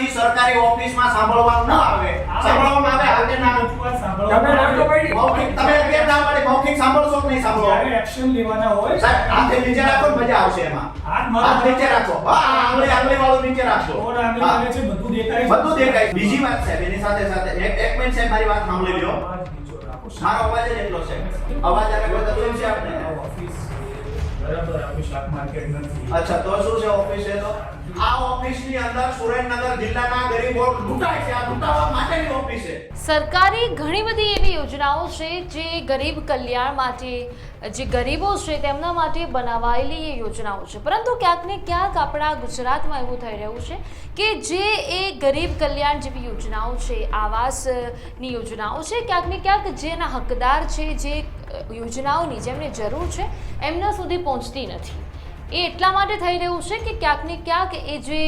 ઈ સરકારી ઓફિસમાં સાંભળવાનું ન આવે. સાંભળવામાં આવે હાથે ના તમે નાખો પડી. મૌખિક તમે કેમ ના પાડી મૌખિક સાંભળશો કે નહીં સાંભળો? જ્યારે એક્શન લેવાના હોય. સાહેબ હાથે નીચે રાખો મજા આવશે એમાં. હાથ હાથ નીચે રાખો. હા આંગળી આંગળી વાળું નીચે રાખજો. કોણ આંગળી હા. છે બધું દેખાય બધું દેખાય. બીજી વાત સાહેબ એની સાથે સાથે એક એક મિનિટ સાહેબ મારી વાત સાંભળી લ્યો. મારો અવાજ જ એટલો છે. અવાજ આને કોઈ તકલીફ છે આપને? ઓફિસ. બરાબર આપણું શાક માર્કેટ નથી. અચ્છા તો શું છે ઓફિસ એ તો? સરકારી ઘણી બધી એવી યોજનાઓ છે જે ગરીબ કલ્યાણ માટે, જે ગરીબો છે તેમના માટે બનાવાયેલી એ યોજનાઓ છે. પરંતુ ક્યાંક ને ક્યાંક આપણા ગુજરાતમાં એવું થઈ રહ્યું છે કે જે એ ગરીબ કલ્યાણ જેવી યોજનાઓ છે, આવાસની યોજનાઓ છે, ક્યાંક ને ક્યાંક જેના હકદાર છે, જે યોજનાઓની જેમને જરૂર છે, એમના સુધી પહોંચતી નથી. એ એટલા માટે થઈ રહ્યું છે કે ક્યાંક ને ક્યાંક એ જે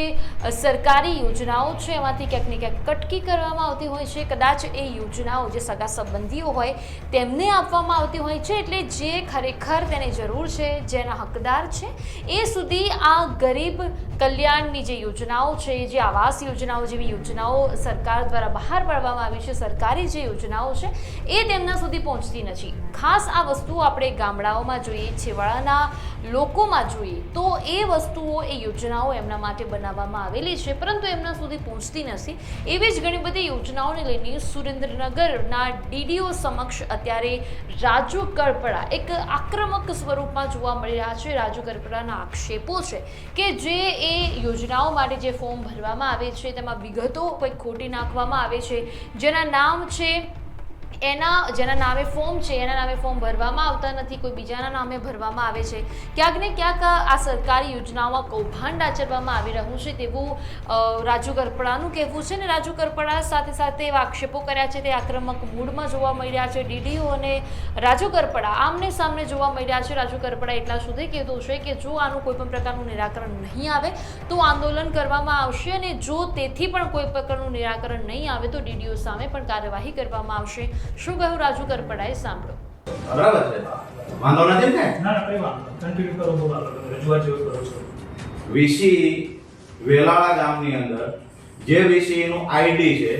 સરકારી યોજનાઓ છે, એમાંથી ક્યાંક ને ક્યાંક કટકી કરવામાં આવતી હોય છે. કદાચ એ યોજનાઓ જે સગા સંબંધીઓ હોય તેમને આપવામાં આવતી હોય છે. એટલે જે ખરેખર તેને જરૂર છે, જેના હકદાર છે, એ સુધી આ ગરીબ કલ્યાણની જે યોજનાઓ છે જે આવાસ યોજનાઓ જેવી યોજનાઓ સરકાર દ્વારા બહાર પાડવામાં આવી છે, સરકારી જે યોજનાઓ છે, એ તેમના સુધી પહોંચતી નથી. ખાસ આ વસ્તુ આપણે ગામડાઓમાં જોઈએ, છેવાડાના લોકોમાં જોઈએ તો એ વસ્તુઓ, એ યોજનાઓ એમના માટે બનાવવામાં આવેલી છે. પરંતુ એમના સુધી પહોંચતી નથી. એવી જ ઘણી બધી યોજનાઓને લઈને સુરેન્દ્રનગરના ડીડીઓ સમક્ષ અત્યારે રાજુ કરપડા એક આક્રમક સ્વરૂપમાં જોવા મળી રહ્યા છે. રાજુ કરપડાના આક્ષેપો છે કે જે એ યોજનાઓ માટે જે ફોર્મ ભરવામાં આવે છે, તેમાં વિગતો કોઈ ખોટી નાખવામાં આવે છે, જેના નામ છે એના જેના નામે ફોર્મ છે, એના નામે ફોર્મ ભરવામાં આવતા નથી, કોઈ બીજાના નામે ભરવામાં આવે છે. ક્યાંક ને ક્યાંક આ સરકારી યોજનાઓમાં કૌભાંડ આચરવામાં આવી રહ્યું છે તેવું રાજુ કરપડાનું કહેવું છે ને રાજુ કરપડા સાથે સાથે એવા આક્ષેપો કર્યા છે તે આક્રમક મૂડમાં જોવા મળી રહ્યા છે. ડીડીઓ અને રાજુ કરપડા આમને સામને જોવા મળી રહ્યા છે. રાજુ કરપડા એટલા સુધી કહેતું છે કે જો આનું કોઈ પણ પ્રકારનું નિરાકરણ નહીં આવે તો આંદોલન કરવામાં આવશે અને જો તેથી પણ કોઈ પ્રકારનું નિરાકરણ નહીં આવે તો ડીડીઓ સામે પણ કાર્યવાહી કરવામાં આવશે. શું કહ્યું રાજુ કરપડાએ સાંભળો. બરાબર છે. વાંધો નથી ને? ના ના કઈ વાંધો કન્ટિન્યુ કરો બહુ આગળ રજૂઆત જેવું કરો છો. વીસી વેલાળા ગામની અંદર જે વીસી આઈડી છે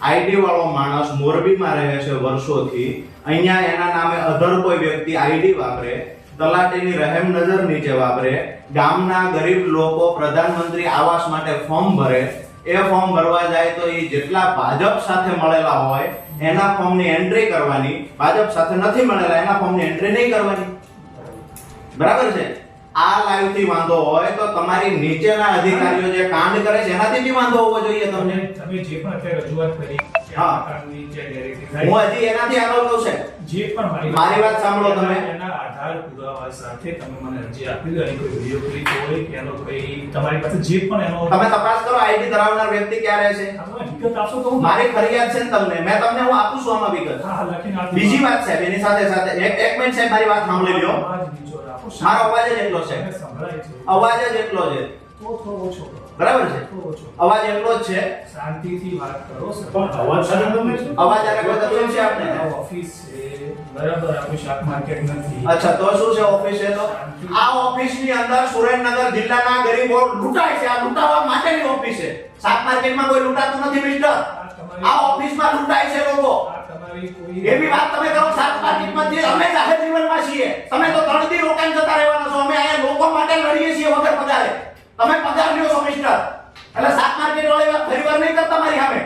આઈડી વાળો માણસ મોરબીમાં રહે છે વર્ષોથી અહીંયા એના નામે અધર કોઈ વ્યક્તિ આઈડી વાપરે તલાટીની રહેમ નજર નીચે વાપરે ગામના ગરીબ લોકો પ્રધાનમંત્રી આવાસ માટે ફોર્મ ભરે એ ફોર્મ ભરવા જાય તો એ જેટલા ભાજપ સાથે મળેલા હોય, એના ફોર્મની એન્ટ્રી કરવાની, ભાજપ સાથે નથી મળેલા, એના ફોર્મની એન્ટ્રી નહીં કરવાની. બરાબર છે? આ લાઈવથી વાંધો હોય તો તમારી નીચેના અધિકારીઓ જે કાંડ કરે છે એનાથી બી વાંધો હોવો જોઈએ તમને તમે જે પણ અત્યારે રજૂઆત કરી કે આ હા. પ્રકારની જે narrative હું હજી એનાથી આગળ કહું છે જે પણ મારી મારી વાત સાંભળો તમે. એના- એના આધાર પુરાવા સાથે તમે મને અરજી આપી દો એની કોઈ વીડિયો ક્લિપ હોય કે એનો કોઈ તમારી પાસે જે પણ એનો તમે તપાસ કરો આઈડી ધરાવનાર વ્યક્તિ ક્યાં રહે છે વિગત આપશો તો મારી ફરિયાદ છે ને તમને મેં તમને હું આપું છું આમાં વિગત. બીજી વાત સાહેબ એની સાથે સાથે એક એક મિનિટ સાહેબ મારી વાત સાંભળી લ્યો. મારો અવાજ જ એટલો છે. મને સંભળાય છે. અવાજ જ એટલો છે. તો થોડો ઓછો કરો. બરાબર છે? અવાજ એટલો જ છે. શાંતિથી વાત કરો પણ અવાજ સાથે તમે શું? અવાજ આને કોઈ તકલીફ છે આપને? આ ઓફિસ છે. બરાબર આપણું શાક માર્કેટ નથી. અચ્છા તો શું છે ઓફિસ છે તો? આ ઓફિસની અંદર સુરેન્દ્રનગર જિલ્લાના ગરીબો લૂંટાય છે. આ લૂંટાવા માટેની ઓફિસ છે. શાક માર્કેટમાં કોઈ લૂંટાતું નથી મિસ્ટર. આ ઓફિસમાં લૂંટાય છે લોકો. આ તમારી કોઈ એવી વાત તમે કરો શાક માર્કેટમાં જે અમે જાહેર જીવનમાં છીએ તમે તો ત્રણ દી રોકાઈને જતા રહેવાના છો અમે અહીંયા લોકો માટે લડીએ છીએ વગર પગારે તમે પગાર લ્યો છો મિસ્ટર એટલે શાક માર્કેટ વાળી ફરી વાર નહીં કરતા મારી સામે.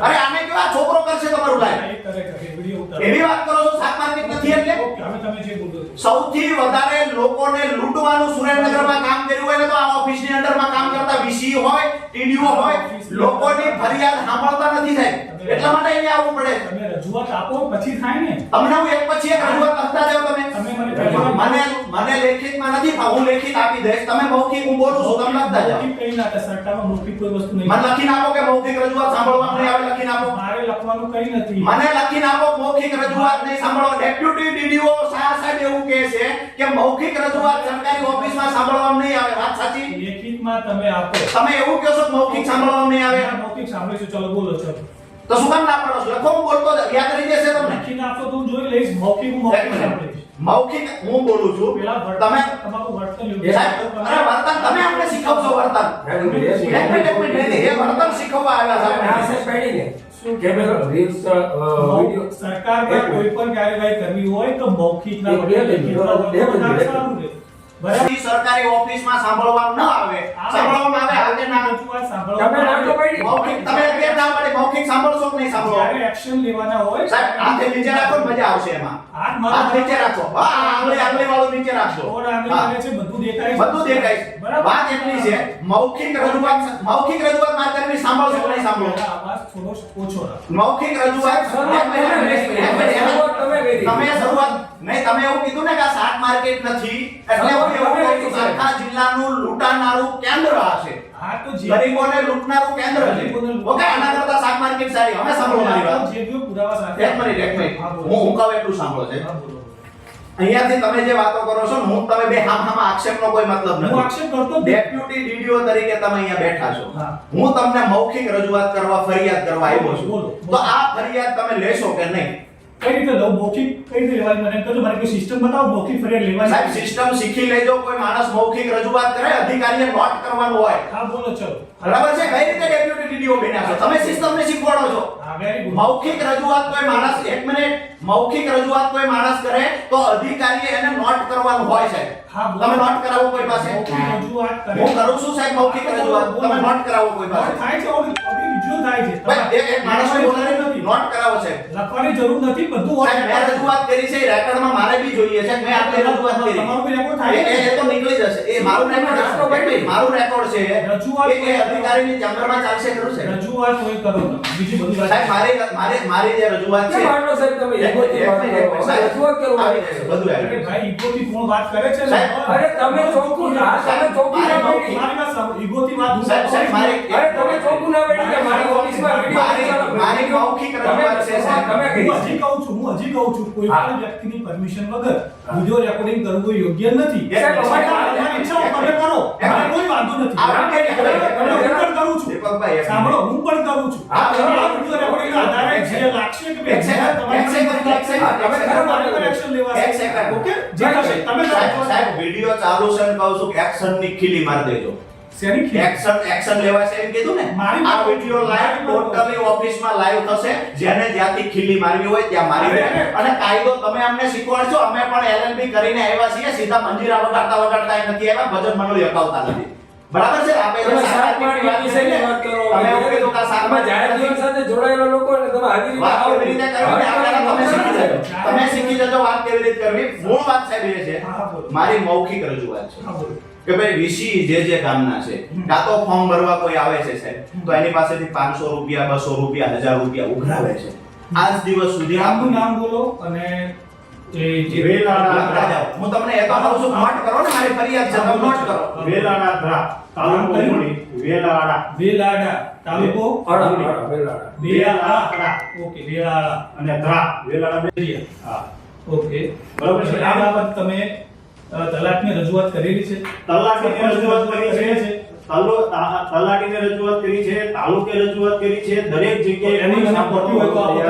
અરે આને કેવા છોકરો કરશે તમારું લાઈવ. એવી વાત કરો છો શાક માર્કેટ નથી એટલે. સૌથી વધારે લોકોને લૂંટવાનું સુરેન્દ્રનગરમાં કામ કર્યું હોય ને તો આ ઓફિસની અંડરમાં કામ કરતા વીસી હોય ટીડીઓ હોય લોકોની ફરિયાદ સાંભળતા નથી સાહેબ. એટલા માટે અહીંયા આવવું પડે. તમે રજૂઆત આપો પછી થાય ને. તમને હું એક પછી એક રજૂઆત કરતા જાવ તમે. મને મને મને લેખિતમાં નથી હું લેખિત આપી દઈશ. તમે મૌખિક હું બોલું છું તમે લખતા જાઓ. કઈ ના સરકારમાં મૌખિક કોઈ વસ્તુ નહીં. મને લખીને આપો કે મૌખિક રજૂઆત સાંભળવા નહીં આવે લખીને આપો. મારે લખવાનું કઈ નથી. મને લખીને આપો મૌખિક રજૂઆત નહીં સાંભળો. ડેપ્યુટી ડીડીઓ શાહ સાહેબ એવું કહે છે કે મૌખિક રજૂઆત સરકારી ઓફિસમાં સાંભળવામાં નહીં આવે. વાત સાચી? લેખિતમાં તમે આપો. તમે એવું કહો છો મૌખિક સાંભળવામાં નહીં આવે? મૌખિક સાંભળીશું. ચલો બોલો ચલો. તો શું કામ ના પાડો છો? લખો હું બોલતો યાદ રહી જશે તમને? લખી નાખો તો હું જોઈ લઈશ. મૌખિક હું મૌખિક મૌખિક હું બોલું છું? પેલા તમે તમારું વર્તન એ અરે વર્તન તમે આપણે શીખવશો વર્તન. એક મિનિટ એક મિનિટ એ વર્તન શીખવવા આવ્યા છે મૌ- સરકાર કોઈ પણ કાર્યવાહી કરવી હોય તો મૌખિક ના એક બદલે બે લેખિત મિનિટ, હોય તો બે મિનિટ. સારું રહે. બરાબર ઈ સરકારી ઓફિસમાં સાંભળવાનું ન આવે સાંભળવામાં આવે હાથે ના. મૌખિક તમે કેમ ના પડે મૌખિક સાંભળશો કે નહીં સાંભળો જ્યારે એક્શન લેવાના હોય સાહેબ હાથે નીચે રાખો મજા આવશે એમાં હાથ મારો હાથ નીચે રાખો હા આંગળી આંગળી વાળો નીચે રાખો ઓર આંગળી હા. છે બધું દેખાય બધું દેખાય બરાબર. વાત એટલી છે મૌખિક રજૂઆત મૌખિક રજૂઆત મારે કરવી સાંભળશો કે નહીં સાંભળો આવાજ થોડો ઓછો રાખો. મૌખિક રજૂઆત તમે શરૂઆત નહીં તમે એવું કીધું ને કે આ શાક માર્કેટ નથી એટલે હું એવું કહું છું આખા જિલ્લાનું લૂંટાનારું કેન્દ્ર હા તો ગરીબોને લૂંટનારું કેન્દ્ર છે. ઓકે આના કરતા શાક માર્કેટ સારી. હવે સાંભળો મારી વાત. જે પુરાવા સાથે એક મિનિટ એક મિનિટ. હું હું કહું એટલું સાંભળો છે. અહીંયાથી તમે જે વાતો કરો છો હું તમે બે હામ હામ આક્ષેપનો કોઈ મતલબ હું નથી. આક્ષેપ કરતો ડેપ્યુટી ડીડીઓ તરીકે તમે અહીંયા બેઠા છો. હું. તમને મૌખિક રજૂઆત કરવા ફરિયાદ કરવા આવ્યો છું. તો આ ફરિયાદ તમે લેશો કે નહીં? કઈ રીતે લઉં મૌખિક કઈ રીતે લેવાની મને કહો મારે કોઈ સિસ્ટમ બતાવો મૌખિક ફરિયાદ લેવાની. સાહેબ સિસ્ટમ શીખી લેજો. કોઈ માણસ મૌખિક રજૂઆત કરે અધિકારીએ નોટ કરવાનું હોય. હા બોલો ચલો. બરાબર છે? કઈ રીતે ડેપ્યુટી ડીડીઓ બન્યા છો? તમે સિસ્ટમને શીખવાડો છો. હા વેરી ગુડ મૌખિક રજૂઆત કોઈ માણસ એક મિનિટ. મૌખિક રજૂઆત કોઈ માણસ કરે તો અધિકારીએ એને નોટ કરવાનું હોય હા, તમે નોટ કરાવો કોઈ પાસે? મૌખિક રજૂઆત કરે. હું કરું છું સાહેબ મૌખિક રજૂઆત. તમે નોટ કરાવો કોઈ પાસે. છે થાય છે લખવાની જરૂર નથી બધું સાહેબ મેં રજૂઆત કરી છે એ રેકોર્ડમાં મારે બી જોઈએ છે મેં આટલી રજૂઆત કરી. તમારું બી રેકોર્ડ થાય એ- એ- એ તો નીકળી જશે. એ મારું રેકોર્ડ છે. મારું રેકોર્ડ છે. રજૂઆત એ- એ અધિકારીની ચેમ્બરમાં ચાલશે ખરું છે રજૂઆત હોય કરો તમે. બીજી બધું સાહેબ મારે મારે મારી જે રજૂઆત છે કેમ સાહેબ તમે મિનિટ, સાહેબ, રજૂઆત કરો. આવી જશે, બધું આવી અરે જશે. ભાઈ ઈગોથી કોણ વાત કરે છે ને? સાહેબ, અરે તમે ચોકુ ના, તમે ચોકુ ના બેઠી મારી વાત સાંભળો, ઈગોથી વાત સાહેબ, સાહેબ, મારે અરે તમે ચોકુ ના બેઠી કે મારી ઓફિસમાં વીડિયો મારી- મારી મૌખિક રજૂઆત છે, સાહેબ. તમે કરી હજી કહું છું હું હજી કહું છું કોઈ. પણ વ્યક્તિની પરમિશન વગર વિડિયો રેકોર્ડિંગ કરવું યોગ્ય નથી સાહેબ, અમારી તમારી ઈચ્છા તમે કરો કોઈ વાંધો નથી આ કે હું પણ કરું છું દીપકભાઈ, સાંભળો હું પણ કહું છું. હા, રેકોર્ડિંગના આધારે જે લાગશે કે એક સેકન્ડ. ઓકે? તમે સાહેબ, વિડિયો ચાલુ છે ને કહું છું કે એક્શનની ખીલી મારી દેજો? એક્શન એક્શન લેવાશે એમ કીધું ને? મારી આ વિડિયો લાઈવ ટોટલી ઓફિસમાં લાઈવ થશે. જેને જ્યાંથી ખીલી મારવી હોય ત્યાં મારી. અને કાયદો તમે અમને શીખવાડશો અમે પણ એલએલબી કરીને આવ્યા છીએ સીધા મંજીરા વગાડતા વગાડતા એ નથી આવ્યા ભજન મંડળી અપાવતા નથી. બરાબર છે? આપણે તમે શાક શાક માર્કેટની વાત માર્કેટ વિશેની વાત કરો. તમે એવું કીધું કે આ શાક જાહેર જીવન સાથે જોડાયેલા લોકો એટલે તમે હાજરી વાત કેવી રીતે કરવી? આપણે તમે શીખી જજો તમે શીખી જજો વાત કેવી રીતે કરવી? મૂળ વાત સાહેબ એ છે. મારી મૌખિક રજૂઆત છે. કે ભાઈ વીસી જે જે ગામના છે કાં તો ફોર્મ ભરવા કોઈ આવે છે સાહેબ? તો એની પાસેથી પાંચસો રૂપિયા બસો રૂપિયા હજાર રૂપિયા ઉઘરાવે છે. આજ દિવસ સુધી આપનું નામ બોલો અને વેલાના. હું તમને એ તો કહું છું નોટ કરો ને મારી ફરિયાદ છે તમે નોટ કરો. વેલાણા ધરા તાલુકો વેલાણા વેલાડા. તાલુકો વેલાડા. વેલાડા. ઓકે વેલાડા. અને ધરા વેલાણા બે. હા. ઓકે. બરોબર છે. આ બાબત તમે અ, તલાટને રજૂઆત કરેલી છે? તલાટીને રજૂઆત કરી છે. તલાટીને રજૂઆત કરી છે તાલુકે રજૂઆત કરી છે દરેક જગ્યાએ એની મને કોપી હોય તો આપો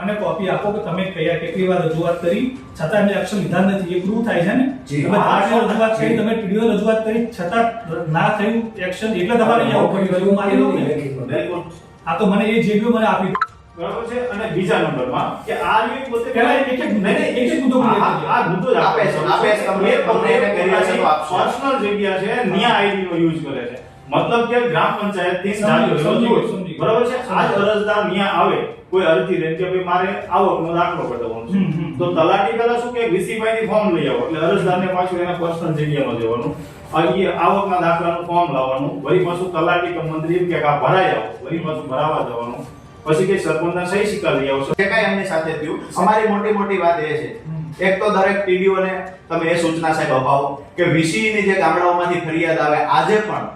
મને કોપી આપો કે તમે કયા કેટલી વાર રજૂઆત કરી. છતાં એમને એક્શન લીધા નથી. એ પ્રૂવ થાય છે ને? તમે ધારને રજૂઆત કરી તમે ટીડીઓ રજૂઆત કરી છતાં ના થયું એક્શન એટલે તમારે અહીંયા માની ને આ તો મને એ જે મને આપી. બરોબર છે? અને બીજા નંબરમાં કે આ જે પોતે પહેલા એક એક નહીં, એક એક મુદ્દો આ- મુદ્દો જ આપે છે, આપે છે. તમને તમને એને કર્યા છે પર્સનલ જગ્યા છે ન્યા આઈડી નો યુઝ કરે છે. મતલબ કે ગ્રામ પંચાયતથી સમજી. બરોબર છે? આ અરજદાર ન્યા આવે કોઈ અરજી રહે કે ભાઈ મારે આવકનો દાખલો કઢાવવાનો છે. તો તલાટી પહેલા શું કે વીસીભાઈ ની ફોર્મ લઈ આવો એટલે અરજદારને પાછું એના પર્સનલ જગ્યામાં જવાનું અહીં આવકના દાખલાનું ફોર્મ લાવવાનું. વળી પાછું તલાટી કે મંત્રી કે આ ભરાઈ આવો વળી પાછું ભરાવા જવાનું. પછી કે સરપંચના સહી સિક્કા લઈ આવશો જે કાંઈ એમની સાથે થયું અમારી મોટી મોટી વાત એ છે. એક તો દરેક પીડીઓને તમે એ સૂચના સાહેબ અપાવો કે વીસીની જે ગામડાઓમાંથી ફરિયાદ આવે આજે પણ